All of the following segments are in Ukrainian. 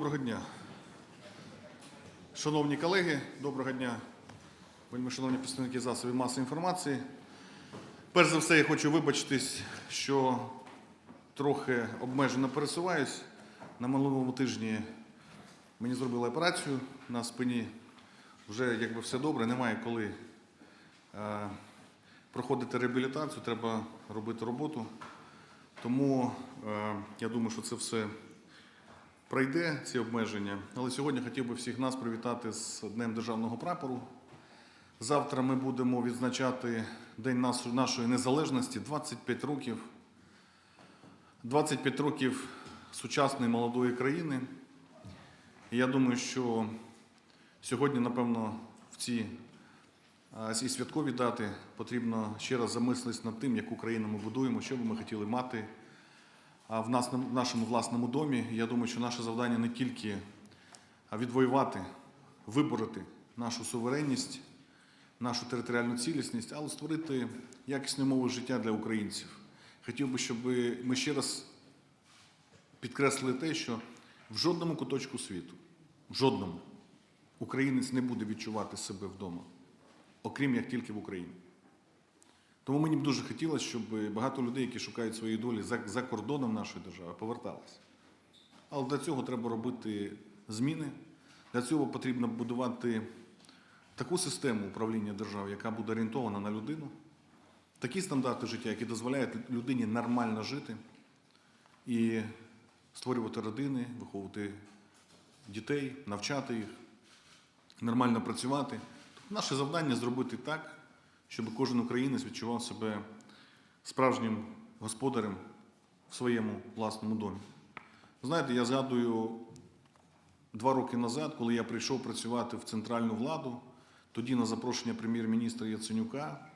Доброго дня. Шановні колеги, доброго дня, вельми шановні представники засобів масової інформації. Перш за все, я хочу вибачитись, що трохи обмежено пересуваюсь. На минулому тижні мені зробили операцію на спині. Вже якби все добре, немає коли е, проходити реабілітацію, треба робити роботу. Тому е, я думаю, що це все пройде, ці обмеження. Але сьогодні хотів би всіх нас привітати з Днем Державного прапору. Завтра ми будемо відзначати День нашої незалежності 25 років. 25 років сучасної молодої країни. І я думаю, що сьогодні, напевно, в ці ці святкові дати потрібно ще раз замислитись над тим, яку країну ми будуємо, що би ми хотіли мати в, нас, в нашому власному домі. Я думаю, що наше завдання не тільки відвоювати, вибороти нашу суверенність, нашу територіальну цілісність, але створити якісні умови життя для українців. Хотів би, щоб ми ще раз підкреслили те, що в жодному куточку світу, в жодному, українець не буде відчувати себе вдома, окрім як тільки в Україні. Тому мені б дуже хотілося, щоб багато людей, які шукають свої долі за, за кордоном нашої держави, поверталися. Але для цього треба робити зміни. Для цього потрібно будувати таку систему управління державою, яка буде орієнтована на людину, такі стандарти життя, які дозволяють людині нормально жити і створювати родини, виховувати дітей, навчати їх, нормально працювати. Тобто наше завдання зробити так, щоб кожен українець відчував себе справжнім господарем в своєму власному домі. Знаєте, я згадую два роки назад, коли я прийшов працювати в центральну владу, тоді на запрошення прем'єр-міністра Яценюка,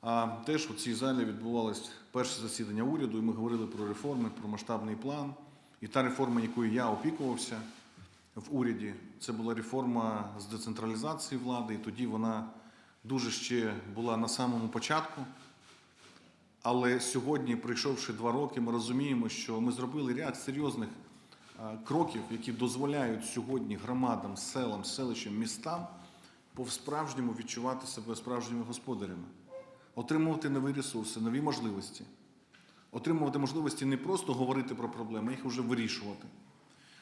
а теж у цій залі відбувалось перше засідання уряду, і ми говорили про реформи, про масштабний план. І та реформа, якою я опікувався в уряді, це була реформа з децентралізації влади, і тоді вона дуже ще була на самому початку. Але сьогодні, пройшовши два роки, ми розуміємо, що ми зробили ряд серйозних кроків, які дозволяють сьогодні громадам, селам, селищам, містам по-справжньому відчувати себе справжніми господарями, отримувати нові ресурси, нові можливості, отримувати можливості не просто говорити про проблеми, а їх вже вирішувати.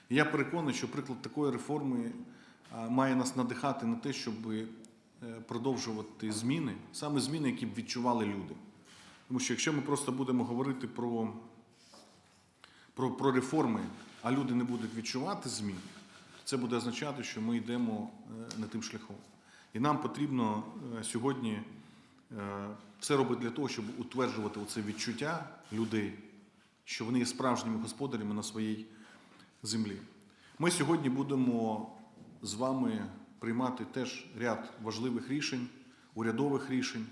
І я переконаний, що приклад такої реформи має нас надихати на те, щоб е, продовжувати зміни, саме зміни, які б відчували люди. Тому що якщо ми просто будемо говорити про, про, про реформи, а люди не будуть відчувати змін, це буде означати, що ми йдемо е, не тим шляхом. І нам потрібно е, сьогодні е, все робити для того, щоб утверджувати оце відчуття людей, що вони є справжніми господарями на своїй землі. Ми сьогодні будемо з вами приймати теж ряд важливих рішень, урядових рішень.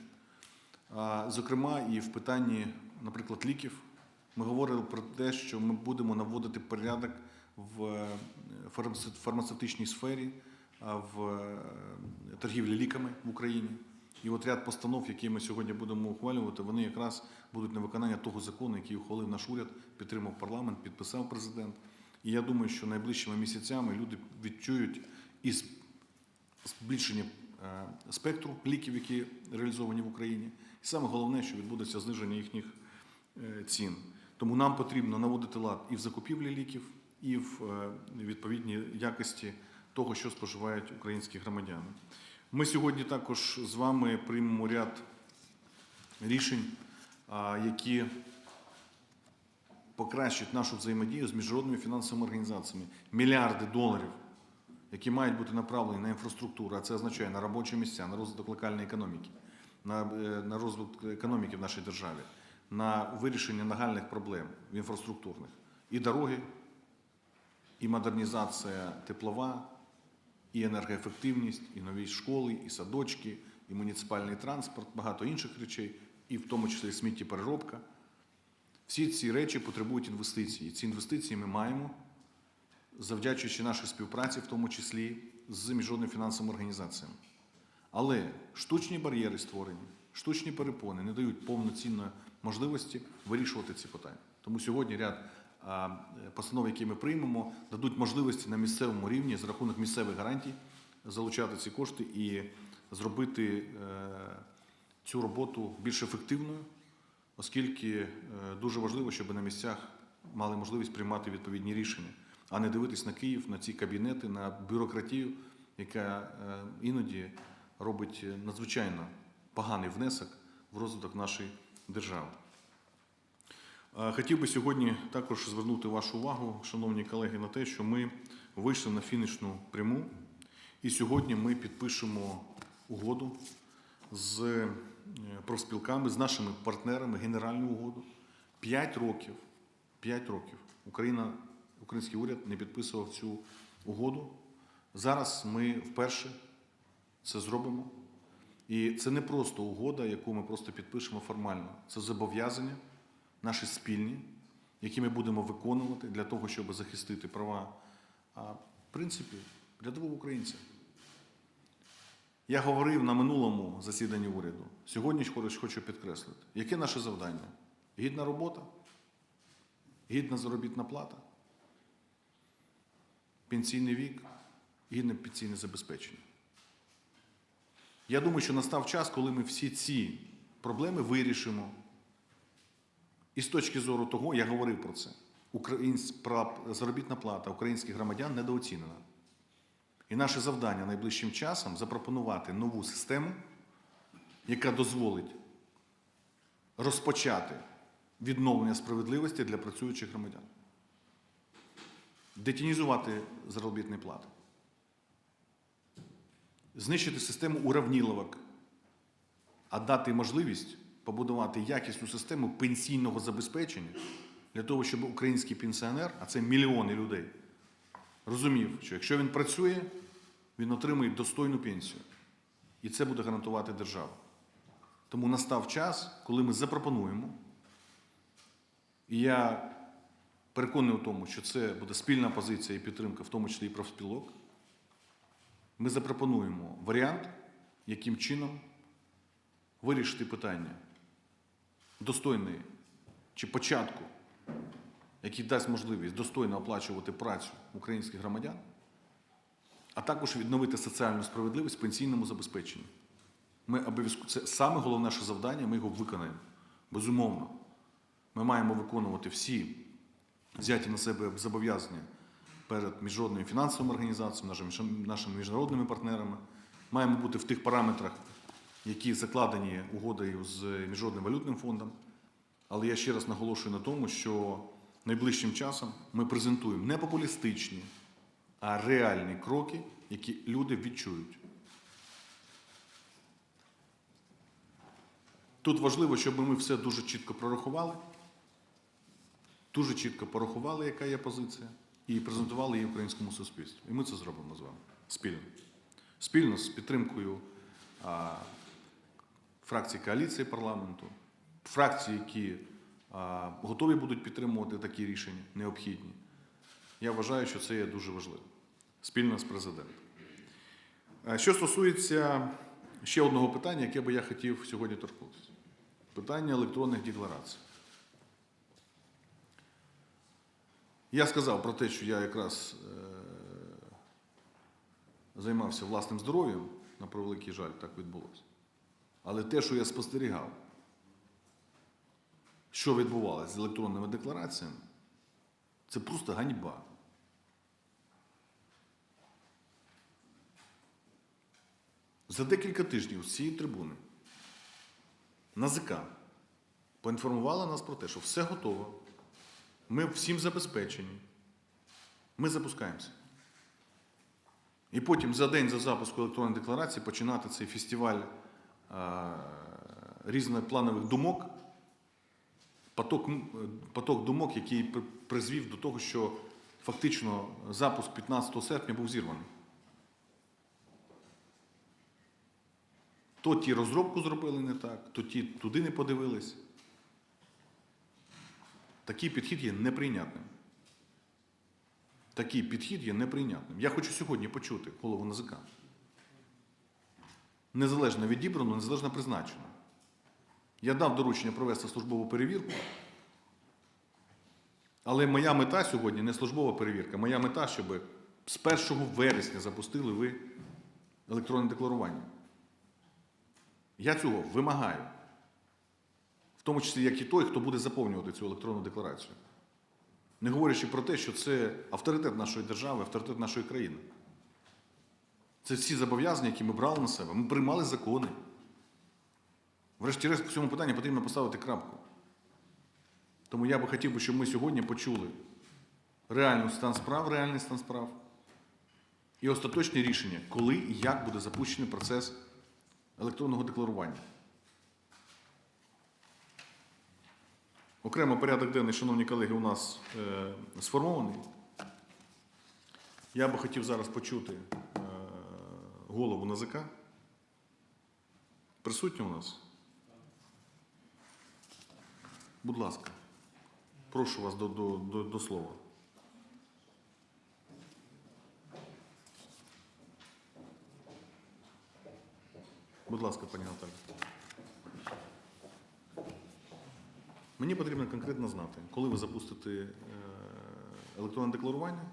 Зокрема, і в питанні, наприклад, ліків, ми говорили про те, що ми будемо наводити порядок в е, фармацевтичній сфері, в е, торгівлі ліками в Україні. І от ряд постанов, які ми сьогодні будемо ухвалювати, вони якраз будуть на виконання того закону, який ухвалив наш уряд, підтримав парламент, підписав президент. І я думаю, що найближчими місяцями люди відчують і з- збільшення е, спектру ліків, які реалізовані в Україні. І саме головне, що відбудеться зниження їхніх е, цін. Тому нам потрібно наводити лад і в закупівлі ліків, і в е, відповідній якості того, що споживають українські громадяни. Ми сьогодні також з вами приймемо ряд рішень, які покращать нашу взаємодію з міжнародними фінансовими організаціями. Мільярди доларів, які мають бути направлені на інфраструктуру, а це означає на робочі місця, на розвиток локальної економіки, на, е, на розвиток економіки в нашій державі, на вирішення нагальних проблем інфраструктурних. І дороги, і модернізація теплова, і енергоефективність, і нові школи, і садочки, і муніципальний транспорт, багато інших речей, і в тому числі сміттєпереробка. Всі ці речі потребують інвестицій. І ці інвестиції ми маємо, завдячуючи нашій співпраці, в тому числі з міжнародними фінансовими організаціями. Але штучні бар'єри створені, штучні перепони не дають повноцінної можливості вирішувати ці питання. Тому сьогодні ряд е, які ми приймемо, дадуть можливості на місцевому рівні за рахунок місцевих гарантій залучати ці кошти і зробити е, цю роботу більш ефективною, оскільки е, дуже важливо, щоб на місцях мали можливість приймати відповідні рішення, а не дивитись на Київ, на ці кабінети, на бюрократію, яка е, іноді робить е, надзвичайно поганий внесок в розвиток нашої держави. Е, Хотів би сьогодні також звернути вашу увагу, шановні колеги, на те, що ми вийшли на фінішну пряму, і сьогодні ми підпишемо угоду з профспілками, з нашими партнерами, генеральну угоду. П'ять років, п'ять років Україна, український уряд не підписував цю угоду. Зараз ми вперше це зробимо. І це не просто угода, яку ми просто підпишемо формально. Це зобов'язання наші спільні, які ми будемо виконувати для того, щоб захистити права, в принципі, рядового українця. Я говорив на минулому засіданні уряду. Сьогодні хочу підкреслити, яке наше завдання? Гідна робота, гідна заробітна плата, пенсійний вік, гідне пенсійне забезпечення. Я думаю, що настав час, коли ми всі ці проблеми вирішимо. І з точки зору того, я говорив про це, заробітна плата українських громадян недооцінена. І наше завдання найближчим часом запропонувати нову систему, яка дозволить розпочати відновлення справедливості для працюючих громадян, детінізувати заробітні плати, знищити систему уравніловок, а дати можливість побудувати якісну систему пенсійного забезпечення для того, щоб український пенсіонер, а це мільйони людей, розумів, що якщо він працює, він отримує достойну пенсію. І це буде гарантувати держава. Тому настав час, коли ми запропонуємо, і я переконаний у тому, що це буде спільна позиція і підтримка, в тому числі і профспілок. Ми запропонуємо варіант, яким чином вирішити питання достойної чи початку, який дасть можливість достойно оплачувати працю українських громадян, а також відновити соціальну справедливість в пенсійному забезпеченні. Ми обов'язково це саме головне наше завдання, ми його виконаємо. Безумовно. Ми маємо виконувати всі взяті на себе зобов'язання перед міжнародними фінансовими організаціями, нашими, міжнародними партнерами. Маємо бути в тих параметрах, які закладені угодою з Міжнародним валютним фондом. Але я ще раз наголошую на тому, що найближчим часом ми презентуємо не популістичні, а реальні кроки, які люди відчують. Тут важливо, щоб ми все дуже чітко прорахували, дуже чітко порахували, яка є позиція, і презентували її українському суспільству. І ми це зробимо з вами спільно. Спільно з підтримкою а, фракцій коаліції парламенту, фракцій, які а, готові будуть підтримувати такі рішення, необхідні. Я вважаю, що це є дуже важливо. Спільно з президентом. Що стосується ще одного питання, яке би я хотів сьогодні торкнутися. Питання електронних декларацій. Я сказав про те, що я якраз е, займався власним здоров'ям, на превеликий жаль, так відбулося. Але те, що я спостерігав, що відбувалося з електронними деклараціями, це просто ганьба. За декілька тижнів з цієї трибуни НАЗК поінформувала нас про те, що все готово, ми всім забезпечені, ми запускаємося. І потім за день за запуску електронної декларації починати цей фестиваль а, різнопланових думок, поток, поток думок, який призвів до того, що фактично запуск 15 серпня був зірваний. То ті розробку зробили не так, то ті туди не подивились. Такий підхід є неприйнятним. Такий підхід є неприйнятним. Я хочу сьогодні почути голову НАЗК. Незалежно відібрано, незалежно призначено. Я дав доручення провести службову перевірку Але моя мета сьогодні не службова перевірка. Моя мета, щоб з 1 вересня запустили ви електронне декларування. Я цього вимагаю. В тому числі, як і той, хто буде заповнювати цю електронну декларацію. Не говорячи про те, що це авторитет нашої держави, авторитет нашої країни. Це всі зобов'язання, які ми брали на себе. Ми приймали закони. Врешті-решт, по цьому питанні потрібно поставити крапку. Тому я би хотів, би, щоб ми сьогодні почули реальний стан справ, реальний стан справ і остаточне рішення, коли і як буде запущений процес електронного декларування. Окремо порядок денний, шановні колеги, у нас е, сформований. Я би хотів зараз почути е, голову НАЗК. Присутній у нас? Будь ласка, прошу вас до, до, до, до слова. Будь ласка, пані Наталі. Мені потрібно конкретно знати, коли ви запустите е, електронне декларування,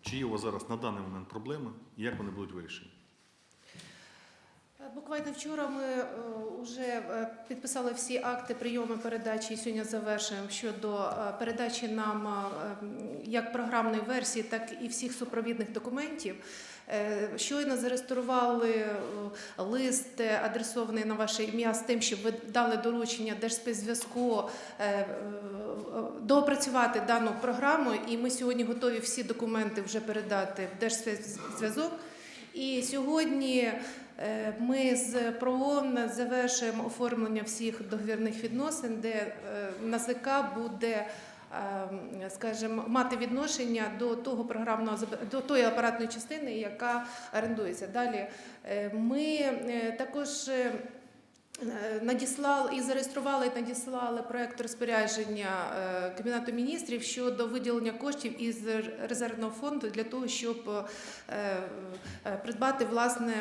чи є у вас зараз на даний момент проблеми і як вони будуть вирішені. Е, Буквально вчора ми вже підписали всі акти прийому передачі і сьогодні завершуємо щодо е, передачі нам е, як програмної версії, так і всіх супровідних документів. Е, Щойно зареєстрували е, лист, е, адресований на ваше ім'я з тим, щоб ви дали доручення Держспецзв'язку е, е, доопрацювати дану програму. І ми сьогодні готові всі документи вже передати в Держспецзв'язок. І сьогодні е, ми з ПРООН завершуємо оформлення всіх договірних відносин, де е, НАЗК буде, е, скажімо, мати відношення до того програмного до тої апаратної частини, яка орендується. Далі е, ми е, також. Е, Надіслали і зареєстрували і надіслали проект розпорядження е, Кабінету міністрів щодо виділення коштів із резервного фонду для того, щоб е, придбати власне,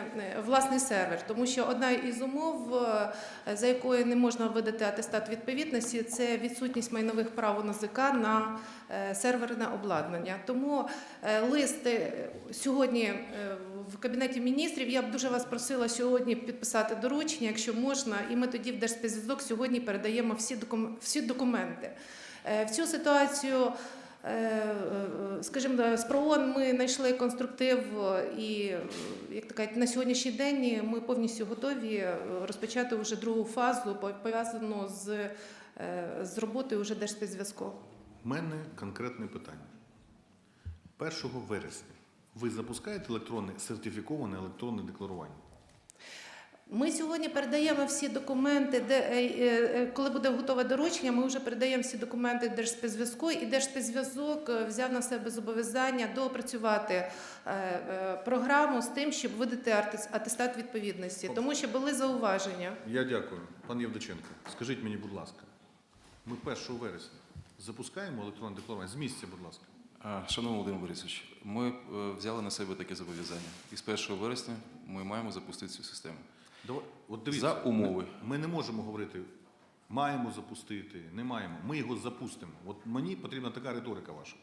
власний сервер. Тому що одна із умов, за якою не можна видати атестат відповідності, це відсутність майнових прав у НАЗК на серверне обладнання. Тому е, лист е, сьогодні е, в кабінеті міністрів. Я б дуже вас просила сьогодні підписати доручення, якщо можна, і ми тоді в Держспецзв'язок сьогодні передаємо всі докум- всі документи. Е, В цю ситуацію. е, е, Скажімо, з ПРООН ми знайшли конструктив, е, і е, як кажуть, на сьогоднішній день ми повністю готові е, розпочати вже другу фазу, по- пов'язану з, е, з роботою вже Держспецзв'язку. У мене конкретне питання. 1 вересня ви запускаєте електронне сертифіковане електронне декларування? Ми сьогодні передаємо всі документи, де е, е, коли буде готове доручення, ми вже передаємо всі документи Держспецзв'язку, і Держспецзв'язок е, взяв на себе зобов'язання доопрацювати е, е, програму з тим, щоб видати атестат відповідності, тому що були зауваження. Я дякую. Пан Євдоченко, скажіть мені, будь ласка, ми 1 вересня запускаємо електронне декларування? З місця, будь ласка. Шановний Володимир Борисович, ми е, взяли на себе таке зобов'язання. І з 1 вересня ми маємо запустити цю систему. Давай, от дивіться, За умови. Ми, ми не можемо говорити, маємо запустити, не маємо. Ми його запустимо. От мені потрібна така риторика ваша.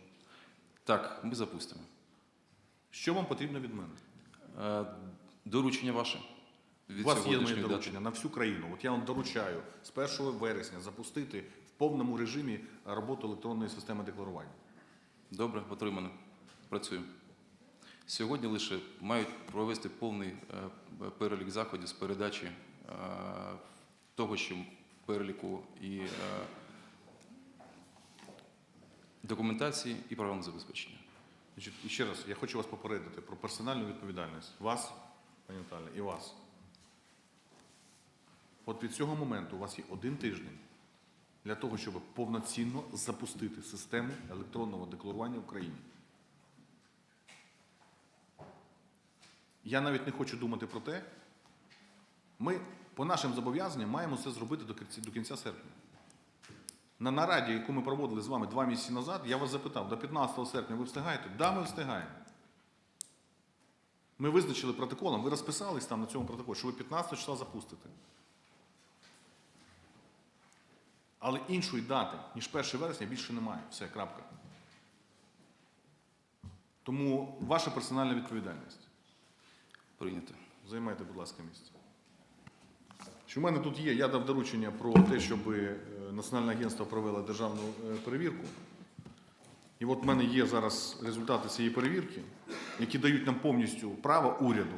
Так, ми запустимо. Що вам потрібно від мене? Е, Доручення ваше від У вас є моє сьогоднішньої дати. доручення на всю країну. От я вам доручаю з 1 вересня запустити повному режимі роботу електронної системи декларування. Добре, отримано. Працюємо. Сьогодні лише мають провести повний е, перелік заходів з передачі е, того, що переліку і е, документації і програмного забезпечення. І ще раз, я хочу вас попередити про персональну відповідальність. Вас, пані Наталя, і вас. От від цього моменту у вас є один тиждень для того, щоб повноцінно запустити систему електронного декларування в Україні. Я навіть не хочу думати про те, ми по нашим зобов'язанням маємо це зробити до кінця, до кінця серпня. На нараді, яку ми проводили з вами два місяці назад, я вас запитав, до 15 серпня ви встигаєте? Да, ми встигаємо. Ми визначили протоколом, ви розписались там на цьому протоколі, що ви 15 числа запустите. Але іншої дати, ніж 1 вересня, більше немає. Все, крапка. Тому ваша персональна відповідальність. Прийнято. Займайте, будь ласка, місце. Що в мене тут є, я дав доручення про те, щоб е, Національне агентство провело державну е, перевірку. І от в мене є зараз результати цієї перевірки, які дають нам повністю право уряду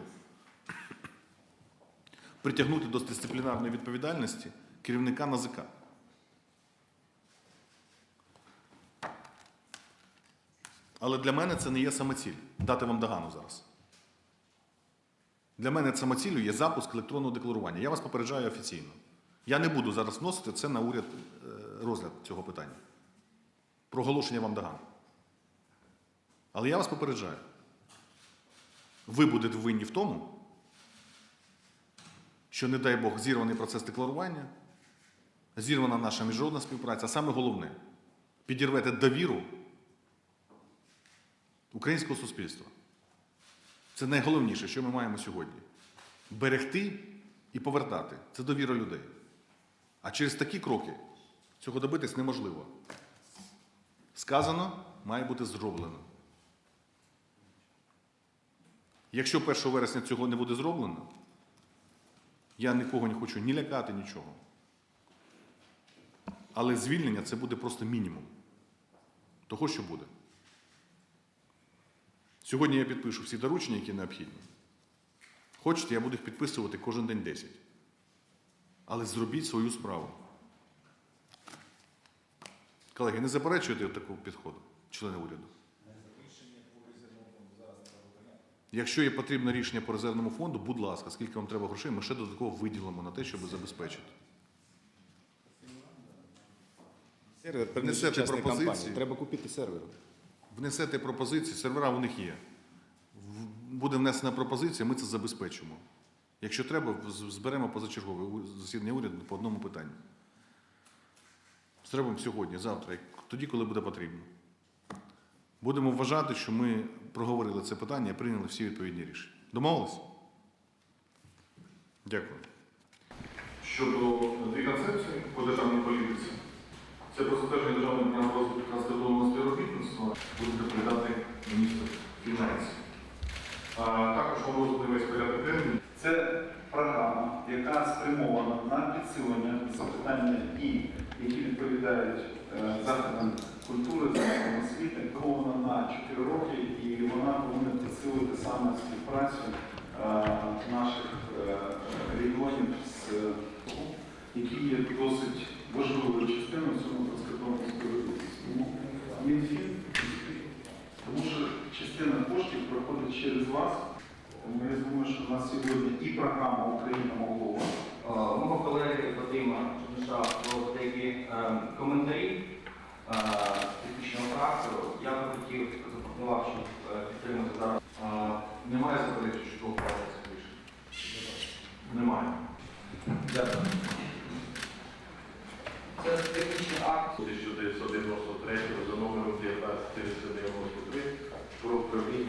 притягнути до дисциплінарної відповідальності керівника НАЗК. Але для мене це не є самоціль дати вам догану зараз. Для мене самоціллю є запуск електронного декларування. Я вас попереджаю офіційно. Я не буду зараз вносити це на уряд е, розгляд цього питання. Проголошення вам доган. Але я вас попереджаю. Ви будете винні в тому, що, не дай Бог, зірваний процес декларування, зірвана наша міжнародна співпраця, а саме головне, підірвете довіру українського суспільства. Це найголовніше, що ми маємо сьогодні. Берегти і повертати це довіра людей. А через такі кроки цього добитись неможливо. Сказано, має бути зроблено. Якщо 1 вересня цього не буде зроблено, я нікого не хочу ні лякати, нічого. Але звільнення це буде просто мінімум того, що буде. Сьогодні я підпишу всі доручення, які необхідні. Хочете, я буду їх підписувати кожен день 10. Але зробіть свою справу. Колеги, не заперечуєте такого підходу, члени уряду? Якщо є потрібне рішення по резервному фонду, будь ласка, скільки вам треба грошей, ми ще додатково виділимо на те, щоб забезпечити. Сервер Внесете пропозиції. компанії. Треба купити сервер. Внесете пропозиції, сервера у них є. Буде внесена пропозиція, ми це забезпечимо. Якщо треба, зберемо позачергове засідання уряду по одному питанню. Зробимо сьогодні, завтра, тоді, коли буде потрібно. Будемо вважати, що ми проговорили це питання і прийняли всі відповідні рішення. Домовились? Дякую. Щодо дві концепції по державній політиці, це про затвердження державного програми буде доповідати міністр фінансів. Також розданий весь порядок денний. Це програма, яка спрямована на підсилення запитання і які відповідають е, заходам культури, заходам освіти, спрямована на 4 роки, і вона повинна підсилити саме співпрацю е, наших е, регіонів з е, які є досить важливою частиною цього транскордонного співробітництва. Тому Мінфін, тому що частина коштів проходить через вас. Я думаю, що в нас сьогодні і програма Україна Молдова. Е, Мого колеги Вадима Черниша про деякі е, коментарі е, технічного характеру. Я би хотів запропонував, щоб підтримати зараз. Немає заперечень, що це рішення? Немає. Дякую. Це технічний акт. 1993 за номером 1993 про управління